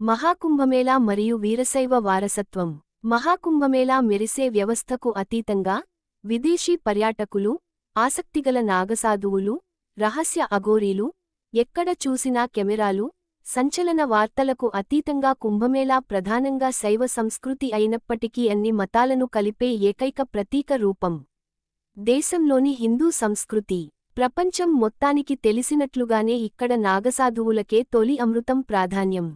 మహాకుంభమేళా మరియు వీరశైవ వారసత్వం. మహాకుంభమేళా మెరిసే వ్యవస్థకు అతీతంగా విదేశీ పర్యాటకులు ఆసక్తిగల నాగసాధువులు రహస్య అఘోరీలు ఎక్కడ చూసినా కెమెరాలు సంచలన వార్తలకు అతీతంగా కుంభమేళా ప్రధానంగా శైవ సంస్కృతి అయినప్పటికీ అన్ని మతాలను కలిపే ఏకైక ప్రతీక రూపం. దేశంలోని హిందూ సంస్కృతి. ప్రపంచం మొత్తానికి తెలిసినట్లుగానే ఇక్కడ నాగసాధువులకే తొలి అమృతం ప్రాధాన్యం.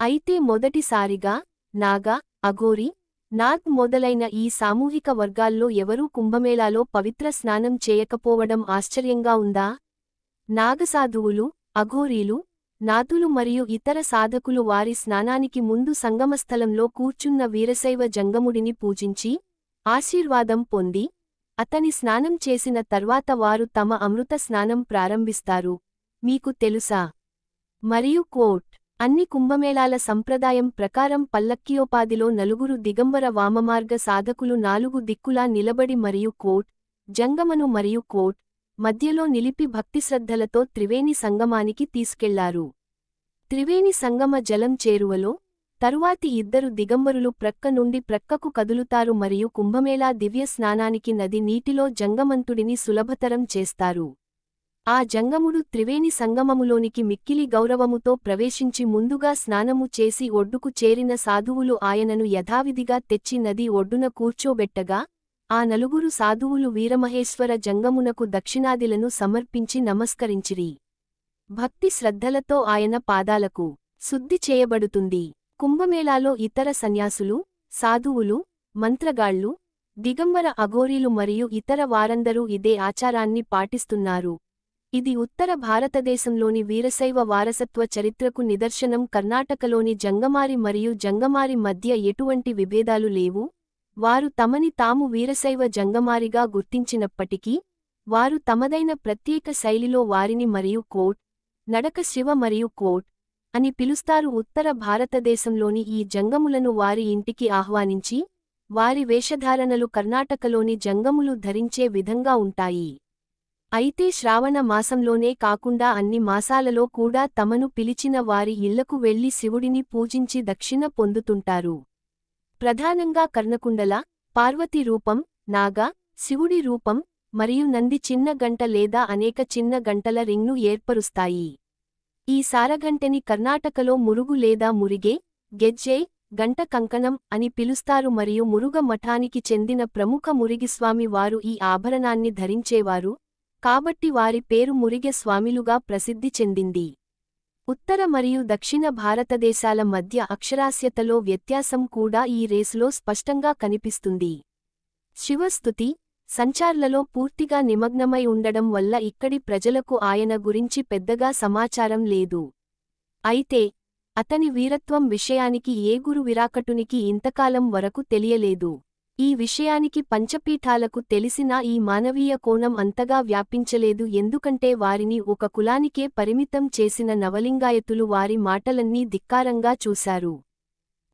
అయితే మొదటిసారిగా నాగా అఘోరి నాగ్ మొదలైన ఈ సామూహిక వర్గాల్లో ఎవరూ కుంభమేళాలో పవిత్ర స్నానం చేయకపోవడం ఆశ్చర్యంగా ఉందా? నాగసాధువులు అఘోరీలు నాతులు మరియు ఇతర సాధకులు వారి స్నానానికి ముందు సంగమస్థలంలో కూర్చున్న వీరశైవ జంగముడిని పూజించి ఆశీర్వాదం పొంది అతని స్నానం చేసిన తర్వాత వారు తమ అమృత స్నానం ప్రారంభిస్తారు. మీకు తెలుసా? మరియు కోట్ అన్ని కుంభమేళాల సంప్రదాయం ప్రకారం పల్లక్కియోపాదిలో నలుగురు దిగంబర వామమార్గ సాధకులు నాలుగు దిక్కులా నిలబడి మరియు కోట్ జంగమను మరియు కోట్ మధ్యలో నిలిపి భక్తిశ్రద్ధలతో త్రివేణి సంగమానికి తీసుకెళ్ళారు. త్రివేణి సంగమ జలం చేరువలో తరువాతి ఇద్దరు దిగంబరులు ప్రక్క నుండి ప్రక్కకు కదులుతారు మరియు కుంభమేళా దివ్య స్నానానికి నది నీటిలో జంగమంతుడిని సులభతరం చేస్తారు. ఆ జంగముడు త్రివేణి సంగమములోనికి మిక్కిలి గౌరవముతో ప్రవేశించి ముందుగా స్నానము చేసి ఒడ్డుకు చేరిన సాధువులు ఆయనను యథావిధిగా తెచ్చి నది ఒడ్డున కూర్చోబెట్టగా ఆ నలుగురు సాధువులు వీరమహేశ్వర జంగమునకు దక్షిణాదిలను సమర్పించి నమస్కరించిరి. భక్తి శ్రద్ధలతో ఆయన పాదాలకు శుద్ధి చేయబడుతుంది. కుంభమేళాలో ఇతర సన్యాసులు సాధువులు మంత్రగాళ్ళు దిగంబర అఘోరీలు మరియు ఇతర వారందరూ ఇదే ఆచారాన్ని పాటిస్తున్నారు. ఇది ఉత్తర భారతదేశంలోని వీరశైవ వారసత్వ చరిత్రకు నిదర్శనం. కర్ణాటకలోని జంగమారి మరియు జంగమారి మధ్య ఎటువంటి విభేదాలు లేవు. వారు తమని తాము వీరశైవ జంగమారిగా గుర్తించినప్పటికీ వారు తమదైన ప్రత్యేక శైలిలో వారిని మరియు కోట్ నడక శివ మరియు కోట్ అని పిలుస్తారు. ఉత్తర భారతదేశంలోని ఈ జంగములను వారి ఇంటికి ఆహ్వానించి వారి వేషధారణలు కర్ణాటకలోని జంగములు ధరించే విధంగా ఉంటాయి. అయితే శ్రావణ మాసంలోనే కాకుండా అన్ని మాసాలలో కూడా తమను పిలిచిన వారి ఇళ్ళకు వెళ్ళి శివుడిని పూజించి దక్షిణ పొందుతుంటారు. ప్రధానంగా కర్ణకుండల పార్వతి రూపం నాగా శివుడి రూపం మరియు నంది చిన్న గంట లేదా అనేక చిన్న గంటల రింగ్ను ఏర్పరుస్తాయి. ఈ సారగంటని కర్ణాటకలో మురుగు లేదా మురిగే గెజ్జే గంట కంకణం అని పిలుస్తారు మరియు మురుగ మఠానికి చెందిన ప్రముఖ మురిగిస్వామి వారు ఈ ఆభరణాన్ని ధరించేవారు. కాబట్టి వారి పేరు మురిగె స్వామిలుగా ప్రసిద్ధి చెందింది. ఉత్తర మరియు దక్షిణ భారతదేశాల మధ్య అక్షరాస్యతలో వ్యత్యాసం కూడా ఈ రేసులో స్పష్టంగా కనిపిస్తుంది. శివస్థుతి సంచార్లలో పూర్తిగా నిమగ్నమై ఉండడం వల్ల ఇక్కడి ప్రజలకు ఆయన గురించి పెద్దగా సమాచారం లేదు. అయితే అతని వీరత్వం విషయానికి ఏ గురు విరాకటునికి ఇంతకాలం వరకు తెలియలేదు. ఈ విషయానికి పంచపీఠాలకు తెలిసినా ఈ మానవీయ కోణం అంతగా వ్యాపించలేదు ఎందుకంటే వారిని ఒక కులానికే పరిమితం చేసిన నవలింగాయతులు వారి మాటలన్నీ ధిక్కారంగా చూశారు.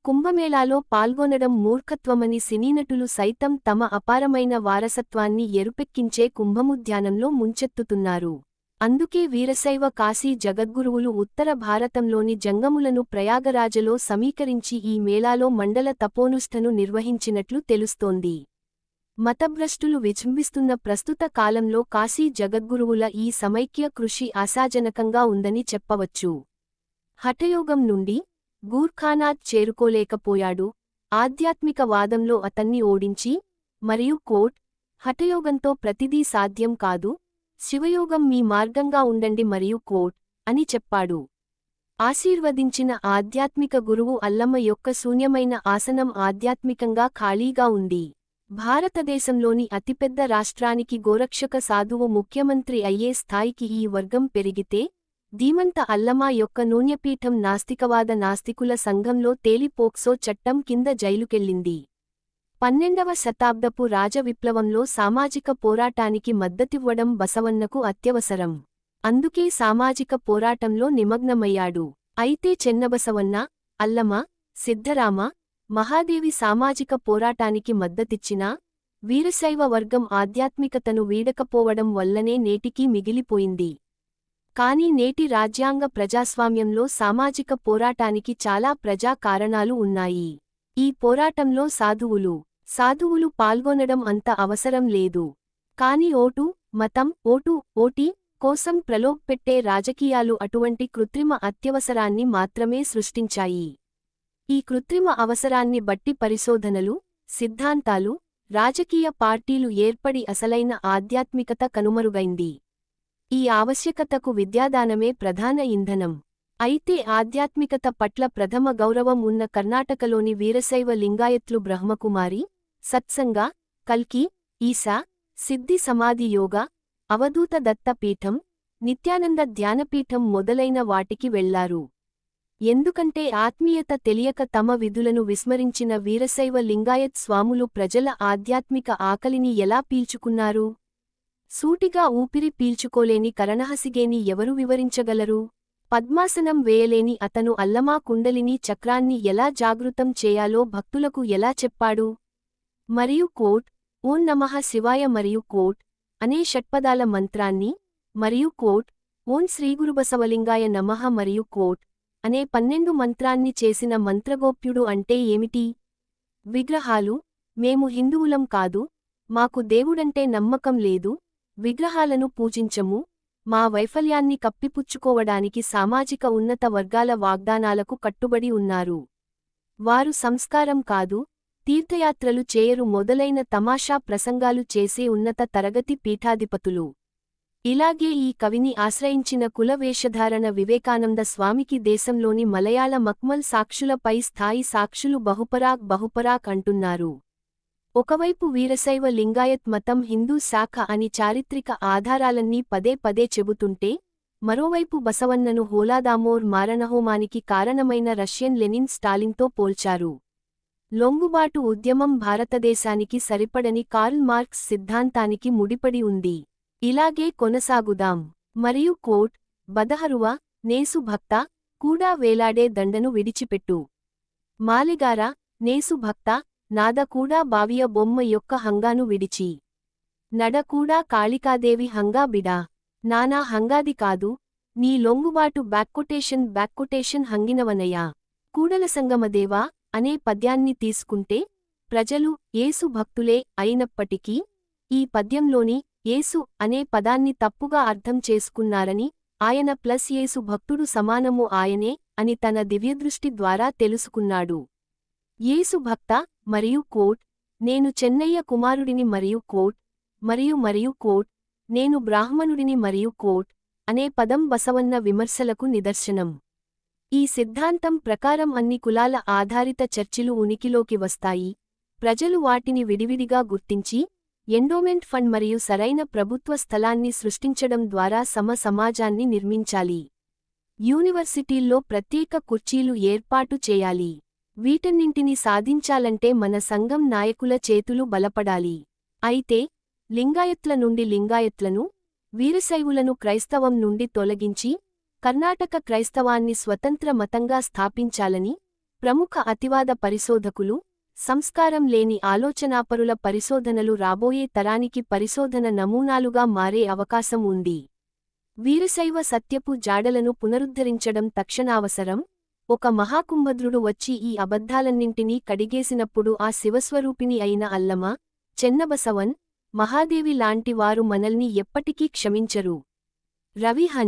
కుంభమేళాలో పాల్గొనడం మూర్ఖత్వమని సినీనటులు సైతం తమ అపారమైన వారసత్వాన్ని ఎరుపెక్కించే కుంభముద్యానంలో ముంచెత్తుతున్నారు. అందుకే వీరశైవ కాశీ జగద్గురువులు ఉత్తర భారతంలోని జంగములను ప్రయాగరాజలో సమీకరించి ఈ మేళాలో మండల తపోనుష్ఠను నిర్వహించినట్లు తెలుస్తోంది. మతభ్రష్టులు విజృంభిస్తున్న ప్రస్తుత కాలంలో కాశీ జగద్గురువుల ఈ సమైక్య కృషి ఆశాజనకంగా ఉందని చెప్పవచ్చు. హఠయోగం నుండి గూర్ఖానాథ్ చేరుకోలేకపోయాడు. ఆధ్యాత్మిక వాదంలో అతన్ని ఓడించి మరియు కోట్ హఠయోగంతో ప్రతిదీ సాధ్యం కాదు. శివయోగం మీ మార్గంగా ఉండండి మరియు కోట్ అని చెప్పాడు. ఆశీర్వదించిన ఆధ్యాత్మిక గురువు అల్లమ్మ యొక్క శూన్యమైన ఆసనం ఆధ్యాత్మికంగా ఖాళీగా ఉంది. భారతదేశంలోని అతిపెద్ద రాష్ట్రానికి గోరక్షక సాధువు ముఖ్యమంత్రి అయ్యే స్థాయికి ఈ వర్గం పెరిగితే ధీమంత అల్లమా యొక్క నూన్యపీఠం నాస్తికవాద నాస్తికుల సంఘంలో తేలిపోక్సో చట్టం కింద జైలుకెళ్ళింది. పన్నెండవ శతాబ్దపు రాజవిప్లవంలో సామాజిక పోరాటానికి మద్దతివ్వడం బసవన్నకు అత్యవసరం. అందుకే సామాజిక పోరాటంలో నిమగ్నమయ్యాడు. అయితే చెన్నబసవన్న అల్లమ సిద్ధరామ మహాదేవి సామాజిక పోరాటానికి మద్దతిచ్చినా వీరశైవ వర్గం ఆధ్యాత్మికతను వీడకపోవడం వల్లనే నేటికీ మిగిలిపోయింది. కాని నేటి రాజ్యాంగ ప్రజాస్వామ్యంలో సామాజిక పోరాటానికి చాలా ప్రజా కారణాలు ఉన్నాయి. ఈ పోరాటంలో సాధువులు సాధువులు పాల్గొనడం అంత అవసరం లేదు. కాని ఓటు మతం ఓటు ఓటి కోసం ప్రలోభపెట్టే రాజకీయాలు అటువంటి కృత్రిమ అత్యవసరాన్ని మాత్రమే సృష్టించాయి. ఈ కృత్రిమ అవసరాన్ని బట్టి పరిశోధనలు సిద్ధాంతాలు రాజకీయ పార్టీలు ఏర్పడి అసలైన ఆధ్యాత్మికత కనుమరుగైంది. ఈ ఆవశ్యకతకు విద్యాదానమే ప్రధాన ఇంధనం. అయితే ఆధ్యాత్మికత పట్ల ప్రథమ గౌరవం ఉన్న కర్ణాటకలోని వీరశైవ లింగాయత్లు బ్రహ్మకుమారి సత్సంగ కల్కి ఈశా సిద్ధి సమాధి యోగ అవధూత దత్త పీఠం నిత్యానంద ధ్యానపీఠం మొదలైన వాటికి వెళ్ళారు. ఎందుకంటే ఆత్మీయత తెలియక తమ విధులను విస్మరించిన వీరశైవ లింగాయత్ స్వాములు ప్రజల ఆధ్యాత్మిక ఆకలిని ఎలా పీల్చుకున్నారు? సూటిగా ఊపిరి పీల్చుకోలేని కరణహసిగేని ఎవరు వివరించగలరు? పద్మాసనం వేయలేని అతను అల్లమా కుండలిని చక్రాన్ని ఎలా జాగృతం చేయాలో భక్తులకు ఎలా చెప్పాడు? మరియు కోట్ ఓం నమః శివాయ మరియు కోట్ అనే షట్పదాల మంత్రాన్ని మరియు కోట్ ఓం శ్రీగురుబసవలింగాయ నమః మరియు కోట్ అనే పన్నెండు మంత్రాన్ని చేసిన మంత్రగోప్యుడు అంటే ఏమిటి? విగ్రహాలు మేము హిందువులం కాదు మాకు దేవుడంటే నమ్మకం లేదు విగ్రహాలను పూజించము మా వైఫల్యాన్ని కప్పిపుచ్చుకోవడానికి సామాజిక ఉన్నత వర్గాల వాగ్దానాలకు కట్టుబడి ఉన్నారు. వారు సంస్కారం కాదు తీర్థయాత్రలు చేయరు మొదలైన తమాషా ప్రసంగాలు చేసే ఉన్నత తరగతి పీఠాధిపతులు. ఇలాగే ఈ కవిని ఆశ్రయించిన కుల వేషధారణ వివేకానంద స్వామికి దేశంలోని మలయాళ మక్మల్ సాక్షులపై స్థాయి సాక్షులు బహుపరాక్ బహుపరాక్ అంటున్నారు. ఒకవైపు వీరశైవ లింగాయత్ మతం హిందూ శాఖ అని చారిత్రిక ఆధారాలన్నీ పదే పదే చెబుతుంటే మరోవైపు బసవన్నను హోలాదామోర్ మారణహోమానికి కారణమైన రష్యన్ లెనిన్ స్టాలిన్తో పోల్చారు. లొంగుబాటు ఉద్యమం భారతదేశానికి సరిపడని కార్ల్ మార్క్స్ సిద్ధాంతానికి ముడిపడి ఉంది. ఇలాగే కొనసాగుదాం. మరియు కోట్ బదహరువ నేసు భక్త కూడా వేలాడే దండను విడిచిపెట్టు. మాలిగార నేసు భక్త నాద కూడా బావియ బొమ్మ యొక్క హంగాను విడిచి. నడ కూడా కాళికాదేవి హంగా బిడా. నానా హంగాది కాదు నీ లొంగుబాటు బ్యాక్కొటేషన్ బ్యాక్కొటేషన్ హంగినవనయ్యా. కూడల సంగమదేవా అనే పద్యాన్ని తీసుకుంటే ప్రజలు ఏసు భక్తులే అయినప్పటికీ ఈ పద్యంలోని ఏసు అనే పదాన్ని తప్పుగా అర్థం చేసుకున్నారని ఆయన ప్లస్ ఏసు భక్తుడు సమానము ఆయనే అని తన దివ్యదృష్టి ద్వారా తెలుసుకున్నాడు. యేసు భక్త మరియు కోట్ నేను చెన్నయ్య కుమారుడిని మరియు కోట్ మరియు మరియు కోట్ నేను బ్రాహ్మణుడిని మరియు కోట్ అనే పదం బసవన్న విమర్శలకు నిదర్శనం. ఈ సిద్ధాంతం ప్రకారం అన్ని కులాల ఆధారిత చర్చిలు ఉనికిలోకి వస్తాయి. ప్రజలు వాటిని విడివిడిగా గుర్తించి ఎండోమెంట్ ఫండ్ మరియు సరైన ప్రభుత్వ స్థలాన్ని సృష్టించడం ద్వారా సమ సమాజాన్ని నిర్మించాలి. యూనివర్సిటీల్లో ప్రత్యేక కుర్చీలు ఏర్పాటు చేయాలి. వీటన్నింటిని సాధించాలంటే మన సంఘం నాయకుల చేతులు బలపడాలి. అయితే లింగాయత్ల నుండి లింగాయత్లను వీరశైవులను క్రైస్తవం నుండి తొలగించి కర్ణాటక క్రైస్తవాన్ని స్వతంత్ర మతంగా స్థాపించాలని ప్రముఖ అతివాద పరిశోధకులు సంస్కారం లేని ఆలోచనాపరుల పరిశోధనలు రాబోయే తరానికి పరిశోధన నమూనాలుగా మారే అవకాశం ఉంది. వీరశైవ సత్యపు జాడలను పునరుద్ధరించడం తక్షణావసరం ఒక మహాకుంభద్రుడు వచ్చి ఈ అబద్ధాలన్నింటినీ కడిగేసినప్పుడు ఆ శివస్వరూపిణి అయిన అల్లమ చెన్నబసవన్ మహాదేవి లాంటి వారు మనల్ని ఎప్పటికీ క్షమించరు. రవిహన్